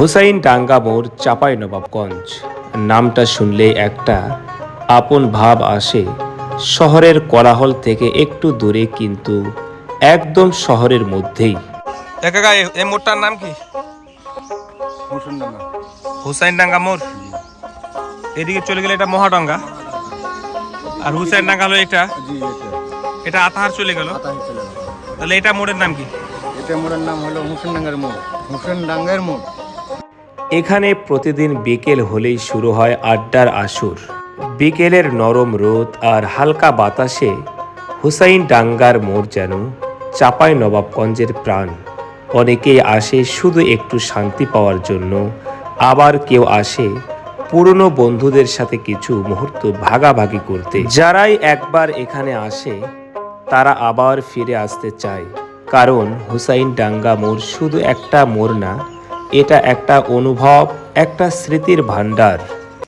হুসাইন ডাঙ্গা মোড় চাপাই নবাবগঞ্জ। নামটা শুনলে একটা আপন ভাব আসে শহরের কোলাহল থেকে একটু দূরে কিন্তু একদম শহরের মধ্যেই। কাকা এই মোড়টার নাম কি? হুসাইন ডাঙ্গা মোড়? এদিকে চলে গেলে এটা মহাডাঙ্গা। আর হুসাইন ডাঙ্গা হলো এটা। এটা। এটা আতাহার চলে গেল। আতাহি চলে গেল। তাহলে এটা মোড়ের নাম কি? এটা মোড়ের নাম হলো হুসেন ডাঙ্গার মোড়। হুসেন ডাঙ্গার মোড়। এখানে প্রতিদিন বিকেল হলেই শুরু হয় আড্ডার আসর। বিকেলের নরম রোদ আর হালকা বাতাসে হুসাইন ডাঙ্গার মোড় যেন চাপাই নবাবগঞ্জের প্রাণ। অনেকেই আসে শুধু একটু শান্তি পাওয়ার জন্য, আবার কেউ আসে পুরনো বন্ধুদের সাথে কিছু মুহূর্ত ভাগাভাগি করতে। যারাই একবার এখানে আসে, তারা আবার ফিরে আসতে চায়, কারণ হুসাইন ডাঙ্গা মোড় শুধু একটা মোড় না এটা একটা অনুভব একটা স্মৃতির ভাণ্ডার।